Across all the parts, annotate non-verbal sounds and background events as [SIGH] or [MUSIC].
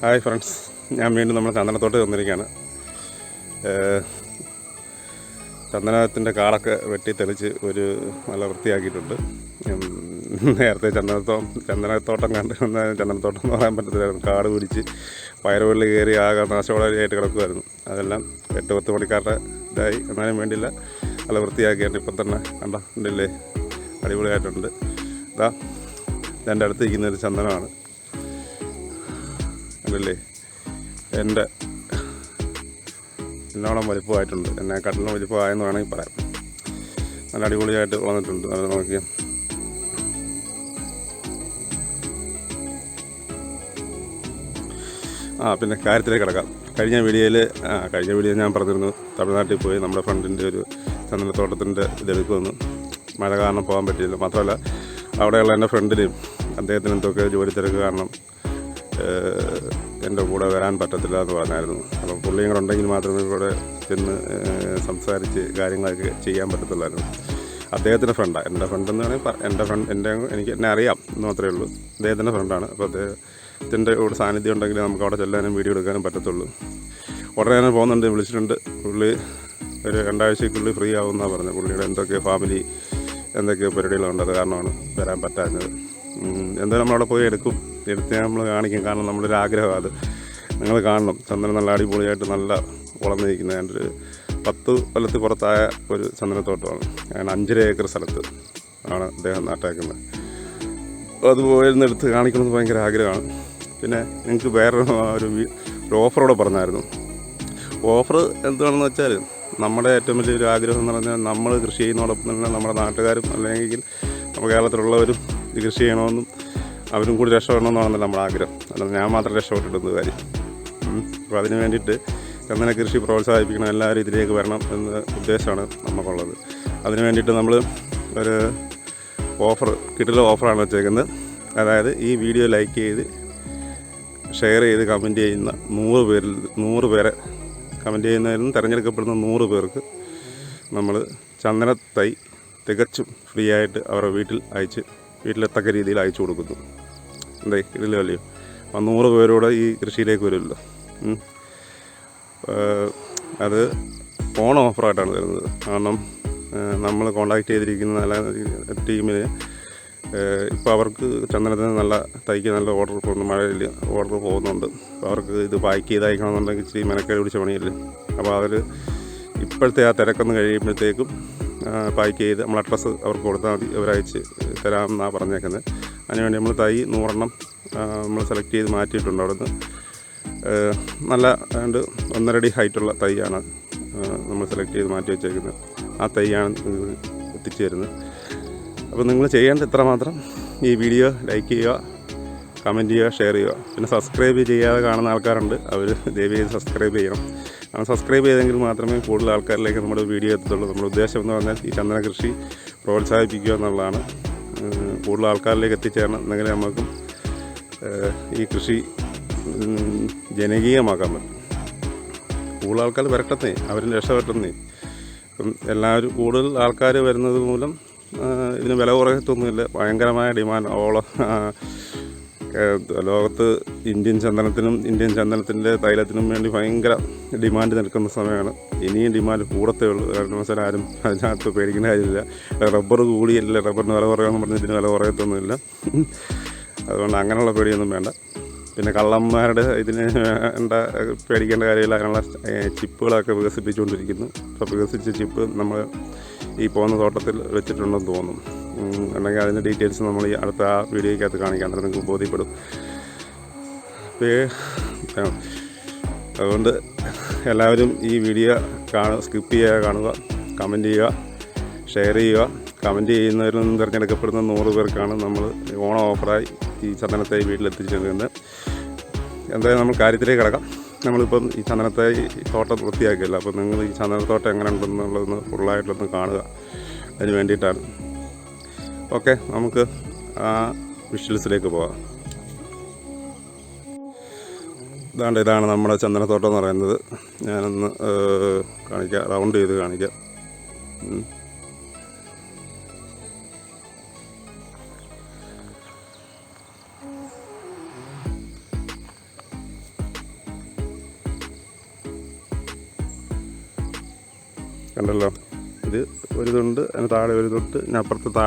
Hi friends ഞാൻ വീണ്ടും നമ്മൾ ചന്ദനത്തോട്ട് വന്നിരിക്കുകയാണ് ചന്ദനത്തിന്റെ കാടൊക്കെ വെട്ടി തെളിച്ച് ഒരു നല്ല വൃത്തിയാക്കിയിട്ടുണ്ട്. നേരത്തെ ചന്ദനത്തോ ചന്ദനത്തോട്ടം കണ്ട് ചന്ദനത്തോട്ടം എന്ന് പറയാൻ പറ്റത്തില്ലായിരുന്നു. കാട് പിടിച്ച് പയറുകളിൽ കയറി ആകെ നാശവളരിയായിട്ട് കിടക്കുമായിരുന്നു അതെല്ലാം എട്ട് പത്ത് മണിക്കാരുടെ ഇതായി. എന്നാലും വേണ്ടിയില്ല. നല്ല വൃത്തിയാക്കിയിട്ട് ഇപ്പം തന്നെ കണ്ടോ ഉണ്ടല്ലേ അടിപൊളിയായിട്ടുണ്ട്. ഇതാ എന്റെ അടുത്ത് ഇരിക്കുന്ന ഒരു ചന്ദനമാണ്. അതല്ലേ എന്റെ എന്നോളം വലിപ്പമായിട്ടുണ്ട്. എന്നെ കട്ടിലും വലിപ്പമായെന്ന് വേണമെങ്കിൽ പറയാം. നല്ല അടിപൊളിയായിട്ട് വന്നിട്ടുണ്ട് അത് നോക്കിയാൽ ആ പിന്നെ കാര്യത്തിലേക്ക് കിടക്കാം. കഴിഞ്ഞ വീഡിയോയിൽ കഴിഞ്ഞ വീഡിയോ ഞാൻ പറഞ്ഞിരുന്നു തമിഴ്നാട്ടിൽ പോയി നമ്മുടെ ഫ്രണ്ടിന്റെ ഒരു ചന്ദനത്തോട്ടത്തിന്റെ ഇതെടുക്കുമെന്ന് മഴ കാരണം പോകാൻ പറ്റിയില്ല. മാത്രമല്ല അവിടെയുള്ള എന്റെ ഫ്രണ്ടിനെയും അദ്ദേഹത്തിന് എന്തൊക്കെ ജോലി തിരക്ക് കാരണം എന്റെ കൂടെ വരാൻ പറ്റത്തില്ല എന്ന് പറഞ്ഞായിരുന്നു. അപ്പോൾ പുള്ളിയും കൂടെ ഉണ്ടെങ്കിൽ മാത്രമേ ഇവിടെ ചെന്ന് സംസാരിച്ച് കാര്യങ്ങളൊക്കെ ചെയ്യാൻ പറ്റത്തുള്ളായിരുന്നു. അദ്ദേഹത്തിന്റെ ഫ്രണ്ടാണ് എന്റെ ഫ്രണ്ട് എന്ന് പറയുമ്പോൾ പറ- എന്റെ ഫ്രണ്ട് എന്റെ എനിക്ക് എന്നെ അറിയാം എന്ന് മാത്രമേ ഉള്ളൂ. അദ്ദേഹത്തിന്റെ ഫ്രണ്ടാണ് അപ്പോൾ അദ്ദേഹത്തിന്റെ കൂടെ സാന്നിധ്യം ഉണ്ടെങ്കിൽ നമുക്ക് അവിടെ ചെല്ലാനും വീഡിയോ എടുക്കാനും പറ്റത്തുള്ളൂ. ഉടനെ തന്നെ പോകുന്നുണ്ട് വിളിച്ചിട്ടുണ്ട്. പുള്ളി ഒരു രണ്ടാഴ്ചക്കുള്ളിൽ ഫ്രീ ആവുമെന്നാണ് പറഞ്ഞത്. പുള്ളിയുടെ എന്തൊക്കെ ഫാമിലി എന്തൊക്കെ പരിപാടികളുണ്ട് അത് കാരണമാണ് വരാൻ പറ്റാഞ്ഞത്. എന്തായാലും നമ്മളവിടെ പോയി എടുക്കും. എടുത്ത് നമ്മൾ കാണിക്കും. കാരണം നമ്മുടെ ഒരു ആഗ്രഹമാണ് അത്. നിങ്ങൾ കാണണം. ചന്ദനം നല്ല അടിപൊളിയായിട്ട് നല്ല വളർന്നിരിക്കുന്ന എന്റെ ഒരു പത്ത് കൊല്ലത്ത് പുറത്തായ ഒരു ചന്ദനത്തോട്ടമാണ്. അങ്ങനെ അഞ്ചര ഏക്കർ സ്ഥലത്ത് ആണ് അദ്ദേഹം നാട്ടാക്കുന്നത്. അത് പോയിരുന്ന് എടുത്ത് കാണിക്കണമെന്ന് ഭയങ്കര ആഗ്രഹമാണ്. പിന്നെ നിങ്ങൾക്ക് വേറെ ഒരു ഒരു ഓഫറോടെ പറഞ്ഞായിരുന്നു. ഓഫർ എന്താണെന്ന് വെച്ചാൽ നമ്മുടെ ഏറ്റവും വലിയൊരു ആഗ്രഹം എന്ന് പറഞ്ഞാൽ നമ്മൾ കൃഷി ചെയ്യുന്നതോടൊപ്പം തന്നെ നമ്മുടെ നാട്ടുകാരും അല്ലെങ്കിൽ നമ്മുടെ കേരളത്തിലുള്ളവരും കൃഷി ചെയ്യണമെന്നും അവരും കൂടി രക്ഷപ്പെടണമെന്നാണ് നമ്മുടെ ആഗ്രഹം. അല്ലാതെ ഞാൻ മാത്രം രക്ഷപ്പെട്ടിട്ടുന്ന കാര്യം? അപ്പോൾ അതിന് വേണ്ടിയിട്ട് ചന്ദന കൃഷി പ്രോത്സാഹിപ്പിക്കണം എല്ലാവരും ഇതിലേക്ക് വരണം എന്ന ഉദ്ദേശമാണ് നമുക്കുള്ളത് അതിന് വേണ്ടിയിട്ട് നമ്മൾ ഒരു ഓഫർ കിട്ടുന്ന ഓഫറാണ് വെച്ചേക്കുന്നത്. അതായത് ഈ വീഡിയോ ലൈക്ക് ചെയ്ത് ഷെയർ ചെയ്ത് കമന്റ് ചെയ്യുന്ന നൂറ് പേരിൽ നൂറ് പേരെ കമന്റ് ചെയ്യുന്നതിൽ തിരഞ്ഞെടുക്കപ്പെടുന്ന നൂറ് പേർക്ക് നമ്മൾ ചന്ദന തൈ തികച്ചും ഫ്രീ ആയിട്ട് അവരുടെ വീട്ടിൽ അയച്ച് വീട്ടിലെത്തക്ക രീതിയിൽ അയച്ചു കൊടുക്കുന്നു. എന്തേ? ഇതിൽ വലിയ നൂറ് പേരോടെ ഈ കൃഷിയിലേക്ക് വരുമല്ലോ അത് ഓൺ ഓഫറായിട്ടാണ് തരുന്നത്. കാരണം നമ്മൾ കോണ്ടാക്ട് ചെയ്തിരിക്കുന്ന നല്ല ടീമിന് ഇപ്പോൾ അവർക്ക് ചന്ദനത്തിന് നല്ല തൈക്ക് നല്ല ഓർഡർ പോകുന്നു മഴയിൽ ഓർഡർ പോകുന്നുണ്ട്. അപ്പോൾ അവർക്ക് ഇത് പാക്ക് ചെയ്ത് അയക്കണമെന്നുണ്ടെങ്കിൽ ഇച്ചിരി മെനക്കേട് പിടിച്ച പണിയല്ലേ? അപ്പോൾ അവർ ഇപ്പോഴത്തെ ആ തിരക്കൊന്ന് കഴിയുമ്പോഴത്തേക്കും പാക്ക് ചെയ്ത് നമ്മൾ അഡ്രസ്സ് അവർക്ക് കൊടുത്താൽ മതി. അവരയച്ച് തരാമെന്നാണ് പറഞ്ഞേക്കുന്നത്. അതിനുവേണ്ടി നമ്മൾ തൈ നൂറെണ്ണം നമ്മൾ സെലക്ട് ചെയ്ത് മാറ്റിയിട്ടുണ്ട് അവിടുന്ന്. നല്ല രണ്ട് ഒന്നരടി ഹൈറ്റുള്ള തൈയാണ് നമ്മൾ സെലക്ട് ചെയ്ത് മാറ്റി വെച്ചേക്കുന്നത്. ആ തൈയാണ് എത്തിച്ചു തരുന്നത്. അപ്പോൾ നിങ്ങൾ ചെയ്യേണ്ടത് ഇത്ര മാത്രം ഈ വീഡിയോ ലൈക്ക് ചെയ്യുക കമന്റ് ചെയ്യുക ഷെയർ ചെയ്യുക. പിന്നെ സബ്സ്ക്രൈബ് ചെയ്യാതെ കാണുന്ന ആൾക്കാരുണ്ട്. അവർ ദയവ് ചെയ്ത് സബ്സ്ക്രൈബ് ചെയ്യണം. സബ്സ്ക്രൈബ് ചെയ്തെങ്കിൽ മാത്രമേ കൂടുതൽ ആൾക്കാരിലേക്ക് നമ്മുടെ വീഡിയോ എത്തത്തുള്ളൂ. നമ്മുടെ ഉദ്ദേശം എന്ന് പറഞ്ഞാൽ ഈ ചന്ദന കൃഷി പ്രോത്സാഹിപ്പിക്കുക എന്നുള്ളതാണ്. കൂടുതൽ ആൾക്കാരിലേക്ക് എത്തിച്ചേരണം എന്നെങ്കിൽ നമുക്ക് ഈ കൃഷി ജനകീയമാക്കാൻ പറ്റും. കൂടുതൽ ആൾക്കാർ വരട്ടെന്നേ അവരും രക്ഷപ്പെട്ടെന്നേ ഇപ്പം എല്ലാവരും കൂടുതൽ ആൾക്കാർ വരുന്നത് മൂലം ഇതിന് വില കുറയത്തൊന്നുമില്ല. ഭയങ്കരമായ ഡിമാൻഡ്. ഓള ലോകത്ത് ഇന്ത്യൻ ചന്ദനത്തിനും ഇന്ത്യൻ ചന്ദനത്തിന്റെ തൈലത്തിനും വേണ്ടി ഭയങ്കര ഡിമാൻഡ് നിൽക്കുന്ന സമയമാണ്. ഇനിയും ഡിമാൻഡ് കൂടത്തേ ഉള്ളൂ. കാരണം വെച്ചാൽ ആരും അതിനകത്ത് പേടിക്കുന്ന കാര്യമില്ല. റബ്ബർ കൂടിയല്ല. റബ്ബറിന് വില കുറയാമെന്ന് പറഞ്ഞ് ഇതിന് വില കുറയത്തൊന്നുമില്ല. അതുകൊണ്ട് അങ്ങനെയുള്ള പേടിയൊന്നും വേണ്ട. പിന്നെ കള്ളന്മാരുടെ ഇതിന് വേണ്ട പേടിക്കേണ്ട കാര്യമില്ല. അങ്ങനെയുള്ള ചിപ്പുകളൊക്കെ വികസിപ്പിച്ചുകൊണ്ടിരിക്കുന്നു. അപ്പോൾ വികസിച്ച ചിപ്പ് നമ്മൾ ഈ പോകുന്ന തോട്ടത്തിൽ വെച്ചിട്ടുണ്ടെന്ന് തോന്നും. അല്ലെങ്കിൽ അതിന്റെ ഡീറ്റെയിൽസ് നമ്മൾ ഈ അടുത്ത ആ വീഡിയോയ്ക്കകത്ത് കാണിക്കാൻ നിങ്ങൾക്ക് ബോധ്യപ്പെടും. അതുകൊണ്ട് എല്ലാവരും ഈ വീഡിയോ കാണുക സ്കിപ്പ് ചെയ്യുക കാണുക കമന്റ് ചെയ്യുക ഷെയർ ചെയ്യുക. കമന്റ് ചെയ്യുന്നവരിൽ നിന്ന് തിരഞ്ഞെടുക്കപ്പെടുന്ന നൂറ് പേർക്കാണ് നമ്മൾ ഓണം ഓഫറായി ഈ ചന്ദനത്തായി വീട്ടിലെത്തിച്ചിരുന്നത് എന്തായാലും നമ്മൾ കാര്യത്തിലേക്ക് കിടക്കാം. നമ്മളിപ്പം ഈ ചന്ദനത്തായി തോട്ടം വൃത്തിയാക്കിയല്ലോ. അപ്പോൾ നിങ്ങൾ ഈ ചന്ദനത്തോട്ടം എങ്ങനെ ഉണ്ടെന്നുള്ളതൊന്ന് ഫുള്ളായിട്ടൊന്ന് കാണുക. അതിന് വേണ്ടിയിട്ടാണ്. ഓക്കെ നമുക്ക് ആ വിഷ്വൽസിലേക്ക് പോകാം ഇതാണ്ട് ഇതാണ് നമ്മുടെ ചന്ദനത്തോട്ടം എന്ന് പറയുന്നത്. ഞാനൊന്ന് കാണിക്കാം. റൗണ്ട് ചെയ്ത് കാണിക്കാം. കണ്ടല്ലോ? ഇത് ഒരു തുണ്ട് അതിന് താഴെ ഒരു തൊട്ട് ഞാൻ അപ്പുറത്ത് താ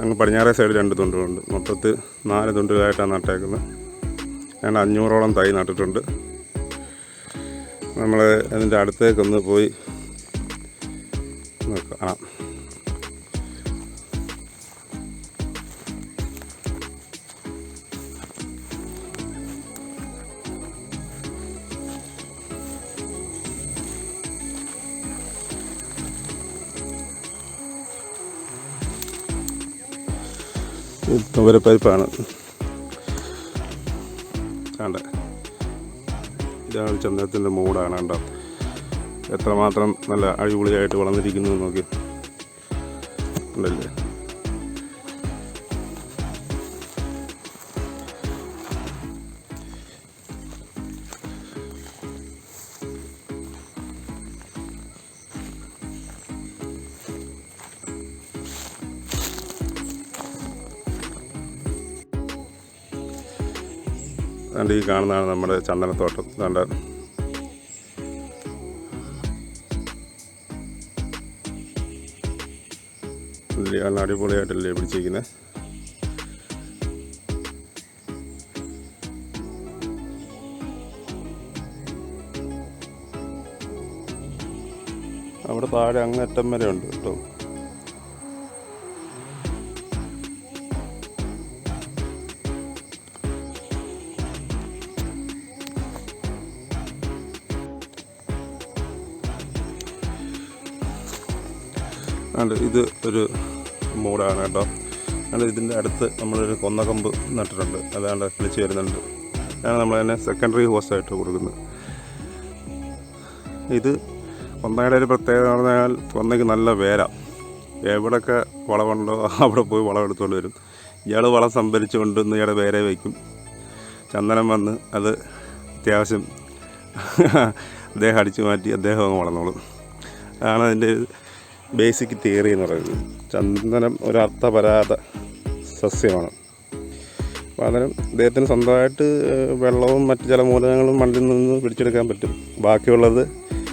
അങ്ങ് പടിഞ്ഞാറേ സൈഡ് രണ്ട് തുണ്ടുകളുണ്ട്. മൊത്തത്തിൽ നാല് തുണ്ടുകളായിട്ടാണ് നട്ടേക്കുന്നത്. ഞാൻ അഞ്ഞൂറോളം തൈ നട്ടിട്ടുണ്ട്. നമ്മൾ അതിന്റെ അടുത്തേക്കൊന്ന് പോയി കാണാം. തുവരപ്പരിപ്പാണ് ഇതാണ് ചന്ദനത്തിന്റെ മൂടാണ് കണ്ടോ? എത്രമാത്രം നല്ല അടിപൊളിയായിട്ട് വളർന്നിരിക്കുന്നു നോക്കി. ഉണ്ടല്ലേ അതുകൊണ്ട് ഈ കാണുന്നതാണ് നമ്മുടെ ചന്ദനത്തോട്ടം. നല്ല അടിപൊളിയായിട്ടല്ലേ പിടിച്ചിരിക്കുന്നത് അവിടെ താഴെ അങ്ങറ്റം വരെ ഉണ്ട് കേട്ടോ. അതുകൊണ്ട് ഇത് ഒരു മൂടാണ് കേട്ടോ. അല്ല ഇതിന്റെ അടുത്ത് നമ്മളൊരു കൊന്നകമ്പ് നട്ടിട്ടുണ്ട്. അതാണ്ട് കിളിച്ച് വരുന്നുണ്ട്. അതാണ് നമ്മൾ തന്നെ സെക്കൻഡറി ഹോസ്റ്റായിട്ട് കൊടുക്കുന്നത്. ഇത് കൊന്നയുടെ ഒരു പ്രത്യേകത എന്ന് പറഞ്ഞാൽ കൊന്നയ്ക്ക് നല്ല വേര. എവിടെയൊക്കെ വളമുണ്ടോ അവിടെ പോയി വളം എടുത്തുകൊണ്ട് വരും. ഇയാൾ വളം സംഭരിച്ചു കൊണ്ടുവന്ന് ഇയാളുടെ വേരെ വയ്ക്കും. ചന്ദനം വന്ന് അത് അത്യാവശ്യം [LAUGHS] അദ്ദേഹം അടിച്ചു മാറ്റി അദ്ദേഹം വളർന്നോളും. അതാണ് അതിന്റെ ബേസിക് തിയറി എന്ന് പറയുന്നത്. ചന്ദനം ഒരു അർത്ഥപരാത സസ്യമാണ് അതിന് അദ്ദേഹത്തിന് സ്വന്തമായിട്ട് വെള്ളവും മറ്റ് ജലമൂലകങ്ങളും മൂലകങ്ങളും മണ്ണിൽ നിന്ന് പിടിച്ചെടുക്കാൻ പറ്റും. ബാക്കിയുള്ളത്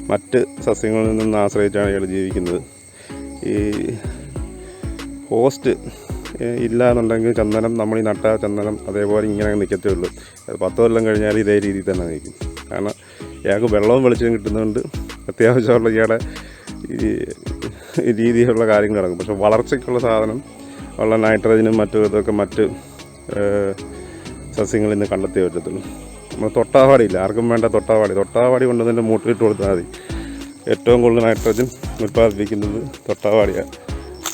മറ്റ് സസ്യങ്ങളിൽ നിന്ന് ആശ്രയിച്ചാണ് ഇയാൾ ജീവിക്കുന്നത്. ഈ ഹോസ്റ്റ് ഇല്ല എന്നുണ്ടെങ്കിൽ ചന്ദനം നമ്മൾ ഈ നട്ട ചന്ദനം അതേപോലെ ഇങ്ങനെ നിൽക്കത്തേ ഉള്ളൂ പത്ത് കൊല്ലം കഴിഞ്ഞാൽ ഇതേ രീതിയിൽ തന്നെ നിൽക്കും. കാരണം ഇയാൾക്ക് വെള്ളവും വെളിച്ചവും കിട്ടുന്നുണ്ട് അത്യാവശ്യമുള്ള ഇയാളുടെ ഈ ഈ രീതിയിലുള്ള കാര്യങ്ങൾ ഇറങ്ങും. പക്ഷെ വളർച്ചയ്ക്കുള്ള സാധനം ഉള്ള നൈട്രജനും മറ്റു ഇതൊക്കെ മറ്റ് സസ്യങ്ങളിൽ നിന്ന് കണ്ടെത്തിയേ പറ്റത്തുള്ളൂ. നമ്മൾ തൊട്ടാവാടി ഇല്ല ആർക്കും വേണ്ട തൊട്ടാവാടി. തൊട്ടാവാടി കൊണ്ടുവന്നതിന്റെ മൂട്ടിലിട്ട് കൊടുത്താൽ മതി. ഏറ്റവും കൂടുതൽ നൈട്രജൻ ഉൽപ്പാദിപ്പിക്കുന്നത് തൊട്ടാവാടിയാണ്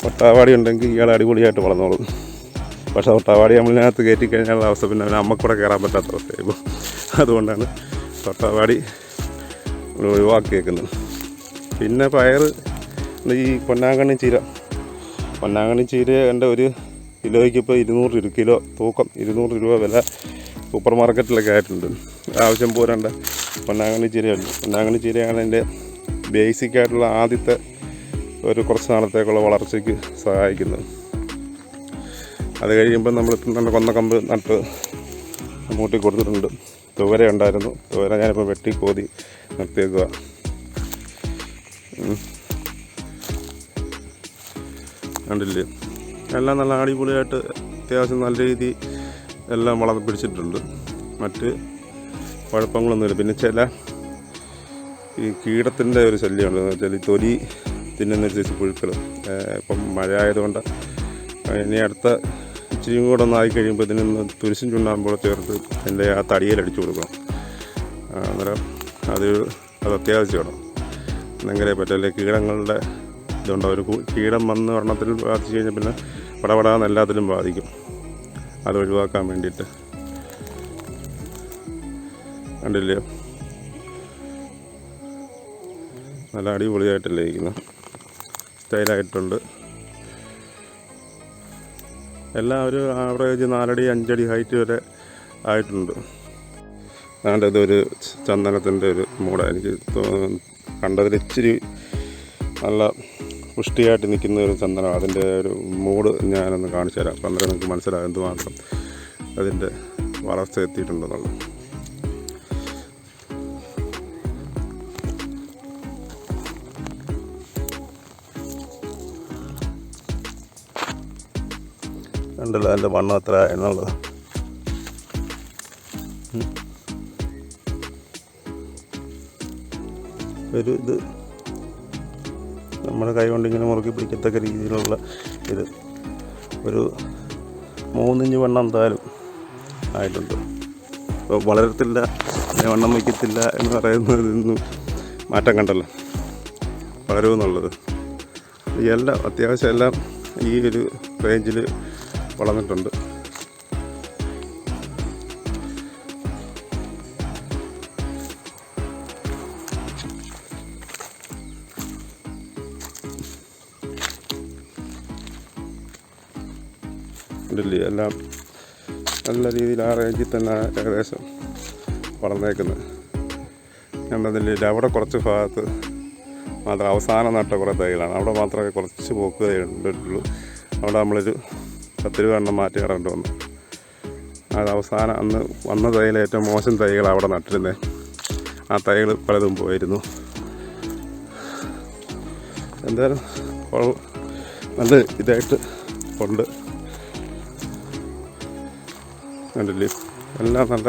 തൊട്ടാവാടി ഉണ്ടെങ്കിൽ ഇയാൾ അടിപൊളിയായിട്ട് വളർന്നോളും. പക്ഷെ തൊട്ടാവാടി നമ്മളിനകത്ത് കയറ്റി കഴിഞ്ഞാൽ അവസ്ഥ പിന്നെ അവന് അമ്മക്കൂടെ കയറാൻ പറ്റാത്ത അവസ്ഥയായിപ്പോൾ അതുകൊണ്ടാണ് തൊട്ടാവാടി ഒഴിവാക്കിയേക്കുന്നത്. പിന്നെ പയർ ഈ പൊന്നാങ്കണ്ണി ചീര. പൊന്നാങ്കണ്ണി ചീര എന്റെ ഒരു കിലോയ്ക്ക് ഇപ്പോൾ ഇരുന്നൂറ് രൂപ കിലോ തൂക്കം ഇരുന്നൂറ് രൂപ വില സൂപ്പർ മാർക്കറ്റിലൊക്കെ ആയിട്ടുണ്ട്. ആവശ്യം പോരണ്ട പൊന്നാങ്കണ്ണി ചീരയുണ്ട് പൊന്നാങ്കണ്ണി ചീരയാണ് എന്റെ ബേസിക് ആയിട്ടുള്ള ആദ്യത്തെ ഒരു കുറച്ച് നാളത്തേക്കുള്ള വളർച്ചയ്ക്ക് സഹായിക്കുന്നത്. അത് കഴിയുമ്പോൾ നമ്മളിപ്പം തന്നെ കൊന്ന കമ്പ് നട്ട് മൂട്ടി കൊടുത്തിട്ടുണ്ട്. തുവര ഉണ്ടായിരുന്നു. തുവര ഞാനിപ്പോൾ വെട്ടി കോതി നിർത്തിയേക്കുക കണ്ടില്ലേ? എല്ലാം നല്ല അടിപൊളിയായിട്ട് അത്യാവശ്യം നല്ല രീതി എല്ലാം വളർന്ന് പിടിച്ചിട്ടുണ്ട്. മറ്റ് കുഴപ്പങ്ങളൊന്നുമില്ല പിന്നെ ചില ഈ കീടത്തിന്റെ ഒരു ശല്യമുണ്ട്. എന്ന് വെച്ചാൽ ഈ തൊലി തിന്നുന്ന ചേച്ചി പുഴുക്കൾ ഇപ്പം മഴ ആയതുകൊണ്ട് ഇനി അടുത്ത ഇച്ചിരിയും കൂടെ ഒന്നായി കഴിയുമ്പോൾ ഇതിനൊന്ന് തുരിശും ചുണ്ണാകുമ്പോൾ ചേർത്ത് എന്റെ ആ തടിയിൽ അടിച്ചു കൊടുക്കണം. അന്നേരം അത് അത് അത്യാവശ്യമാണ്. എന്നെങ്കിലേ പറ്റല്ലേ കീടങ്ങളുടെ ഇതുണ്ട് ഒരു കീടം വന്ന് ഒരെണ്ണത്തിൽ ബാധിച്ചു കഴിഞ്ഞാൽ പിന്നെ പടപടാന്ന് എല്ലാത്തിലും ബാധിക്കും. അത് ഒഴിവാക്കാൻ വേണ്ടിയിട്ട്. കണ്ടില്ലേ? നല്ല അടിപൊളിയായിട്ടല്ലേ ഇരിക്കുന്നത് സ്റ്റൈലായിട്ടുണ്ട്. എല്ലാം ഒരു ആവറേജ് നാലടി അഞ്ചടി ഹൈറ്റ് വരെ ആയിട്ടുണ്ട്. അതുകൊണ്ട് ഇതൊരു ചന്ദനത്തിന്റെ ഒരു മൂടാണ് എനിക്ക് കണ്ടതിൽ ഇച്ചിരി നല്ല പുഷ്ടിയായിട്ട് നിൽക്കുന്ന ഒരു ചന്ദനം അതിന്റെ ഒരു മൂഡ് ഞാനൊന്ന് കാണിച്ചു തരാം. അപ്പം അന്നേരം നിങ്ങൾക്ക് മനസ്സിലാകും എന്തുമാത്രം അതിന്റെ വളർച്ച എത്തിയിട്ടുണ്ടെന്നുള്ളത്. കണ്ടല്ലോ അതിന്റെ വണ്ണം അത്ര എന്നുള്ളത്. ഒരു ഇത് നമ്മുടെ കൈ കൊണ്ട് ഇങ്ങനെ മുറുക്കി പിടിക്കത്തക്ക രീതിയിലുള്ള ഇത്. ഒരു മൂന്നിഞ്ച് വണ്ണം എന്തായാലും ആയിട്ടുണ്ട്. അപ്പോൾ വളരത്തില്ല വണ്ണം വയ്ക്കത്തില്ല എന്ന് പറയുന്നതിൽ നിന്നും മാറ്റം കണ്ടല്ലോ. വളരുമെന്നുള്ളത്. എല്ലാം അത്യാവശ്യം എല്ലാം ഈ ഒരു റേഞ്ചിൽ വളർന്നിട്ടുണ്ട്. ഇല്ലേ എല്ലാം നല്ല രീതിയിൽ ആ റേഞ്ചിൽ തന്നെ ഏകദേശം വളർന്നേക്കുന്നത് കണ്ടതില്ല അവിടെ കുറച്ച് ഭാഗത്ത് മാത്രം അവസാനം നട്ട കുറേ തൈകളാണ്. അവിടെ മാത്രമേ കുറച്ച് പോക്ക് തൈകളുള്ളൂ അവിടെ നമ്മളൊരു പത്ത് രൂപ എണ്ണം മാറ്റി കടണ്ട് വന്നു. അത് അവസാനം അന്ന് വന്ന തൈയിൽ ഏറ്റവും മോശം തൈകൾ അവിടെ നട്ടിരുന്നത് ആ തൈകൾ പലതും പോയിരുന്നു. എന്തായാലും നല്ല ഇതായിട്ട് ഉണ്ട്. കണ്ടില്ലേ എല്ലാം നല്ല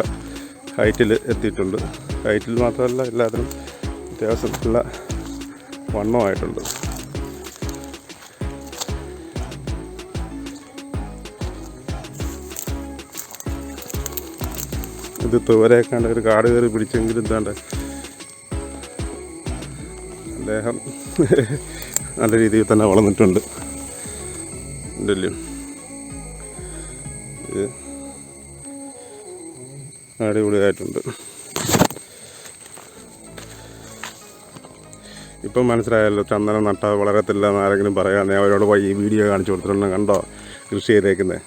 ഹൈറ്റിൽ എത്തിയിട്ടുണ്ട്. ഹൈറ്റിൽ മാത്രമല്ല എല്ലാത്തിനും അത്യാവശ്യത്തിലുള്ള വണ്ണമായിട്ടുണ്ട്. ഇത് തുവരേക്കാണ്ട് ഒരു കാട് കയറി പിടിച്ചെങ്കിലും എന്താണ്ട് അദ്ദേഹം നല്ല രീതിയിൽ തന്നെ വളർന്നിട്ടുണ്ട്. ഉണ്ടല്ലോ ഇത് അടിപൊളിയായിട്ടുണ്ട്. ഇപ്പം മനസ്സിലായല്ലോ ചന്ദനം നട്ടാൽ വളരത്തില്ല എന്ന് ആരെങ്കിലും ഞാൻ അവരോട് പോയി ഈ വീഡിയോ കാണിച്ചു കൊടുത്തിട്ടുണ്ട് കണ്ടോ? കൃഷി ചെയ്തേക്കുന്നത്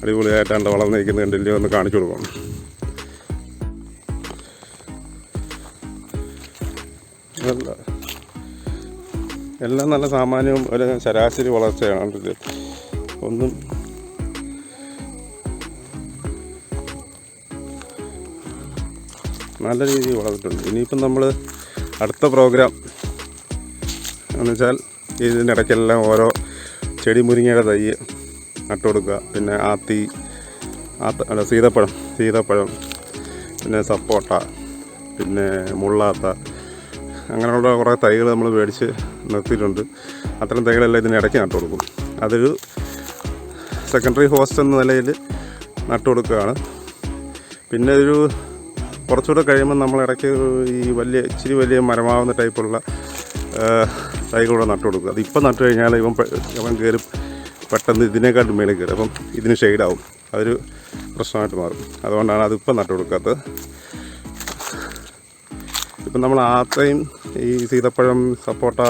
അടിപൊളിയായിട്ടാണ് വളർന്നിരിക്കുന്നത് കണ്ടില്ലേ? ഒന്ന് കാണിച്ചു കൊടുക്കണം. അല്ല എല്ലാം നല്ല സാമാന്യവും ഒരു ശരാശരി വളർച്ചയാണ്. ഒന്നും നല്ല രീതിയിൽ വളർന്നിട്ടുണ്ട്. ഇനിയിപ്പം നമ്മൾ അടുത്ത പ്രോഗ്രാം എന്ന് വെച്ചാൽ ഇതിനിടയ്ക്കെല്ലാം ഓരോ ചെടി മുരിങ്ങയുടെ തൈ നട്ടുകൊടുക്കുക പിന്നെ ആത്തി ആത്ത അല്ല സീതപ്പഴം സീതപ്പഴം പിന്നെ സപ്പോട്ട പിന്നെ മുള്ളാത്ത അങ്ങനെയുള്ള കുറേ തൈകൾ നമ്മൾ മേടിച്ച് നിർത്തിയിട്ടുണ്ട്. അത്തരം തൈകളെല്ലാം ഇതിനിടയ്ക്ക് നട്ടു കൊടുക്കും. അതൊരു സെക്കൻഡറി ഹോസ്റ്റ് എന്ന നിലയിൽ നട്ടു കൊടുക്കുകയാണ്. പിന്നെ ഒരു കുറച്ചുകൂടെ കഴിയുമ്പോൾ നമ്മൾ ഇടയ്ക്ക് ഈ വലിയ ഇച്ചിരി വലിയ മരമാവുന്ന ടൈപ്പുള്ള തൈകളൂടെ നട്ടു കൊടുക്കുക അത് ഇപ്പം നട്ടു കഴിഞ്ഞാൽ ഇവൻ ഇവൻ കയറി പെട്ടെന്ന് ഇതിനേക്കാട്ടും മേളിൽ കയറും. അപ്പം ഇതിന് ഷെയ്ഡാവും. അതൊരു പ്രശ്നമായിട്ട് മാറും. അതുകൊണ്ടാണ് അതിപ്പം നട്ടു കൊടുക്കാത്തത്. ഇപ്പം നമ്മൾ ആത്തയും ഈ സീതപ്പഴം സപ്പോട്ട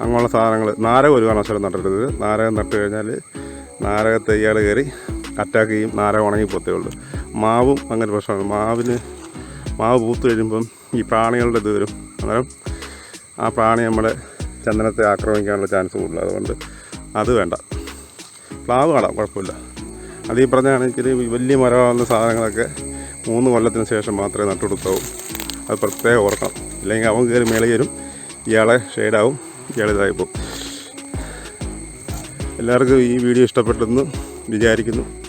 അങ്ങനെയുള്ള സാധനങ്ങൾ നാരകം ഒരു കാരണവശാലും നട്ടരുത് നാരകം നട്ടു കഴിഞ്ഞാൽ നാരക തൈകൾ കയറി അറ്റാക്ക് ചെയ്യും. നാരകം ഉണങ്ങി പോത്തേ ഉള്ളൂ. മാവും അങ്ങനെ പ്രശ്നമാണ്. മാവിന് മാവ് പൂത്ത് കഴിയുമ്പം ഈ പ്രാണികളുടെ ഇത് വരും. അന്നേരം ആ പ്രാണി നമ്മുടെ ചന്ദനത്തെ ആക്രമിക്കാനുള്ള ചാൻസ് കൂടുതൽ അതുകൊണ്ട് അത് വേണ്ട. പ്ലാവ് നടാം കുഴപ്പമില്ല. അത് ഈ പറഞ്ഞാണെങ്കിൽ വലിയ മരമാകുന്ന സാധനങ്ങളൊക്കെ മൂന്ന് കൊല്ലത്തിന് ശേഷം മാത്രമേ നട്ടുകൊടുക്കാവൂ. അത് പ്രത്യേകം ഓർക്കണം. ഇല്ലെങ്കിൽ അവൻ കയറി മേളി കയറും. ഇയാളെ ഷെയ്ഡാവും. ഇയാളിതായി പോകും എല്ലാവർക്കും ഈ വീഡിയോ ഇഷ്ടപ്പെട്ടെന്ന് വിചാരിക്കുന്നു.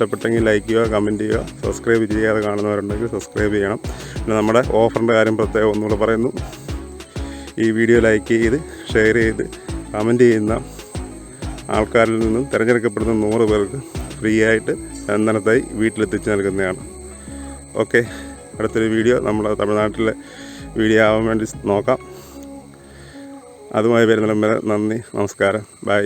ഇഷ്ടപ്പെട്ടെങ്കിൽ ലൈക്ക് ചെയ്യുക കമന്റ് ചെയ്യുക സബ്സ്ക്രൈബ് ചെയ്യാതെ കാണുന്നവരുണ്ടെങ്കിൽ സബ്സ്ക്രൈബ് ചെയ്യണം. പിന്നെ നമ്മുടെ ഓഫറിന്റെ കാര്യം പ്രത്യേകം ഒന്നുകൂടെ പറയുന്നു. ഈ വീഡിയോ ലൈക്ക് ചെയ്ത് ഷെയർ ചെയ്ത് കമന്റ് ചെയ്യുന്ന ആൾക്കാരിൽ നിന്നും തിരഞ്ഞെടുക്കപ്പെടുന്ന നൂറ് പേർക്ക് ഫ്രീ ആയിട്ട് ചന്ദനത്തായി വീട്ടിലെത്തിച്ച് നൽകുന്നതാണ്. ഓക്കെ അടുത്തൊരു വീഡിയോ നമ്മുടെ തമിഴ്നാട്ടിലെ വീഡിയോ ആവാൻ വേണ്ടി നോക്കാം. അതുമായി വരുന്നിടം വരെ നന്ദി നമസ്കാരം. ബൈ.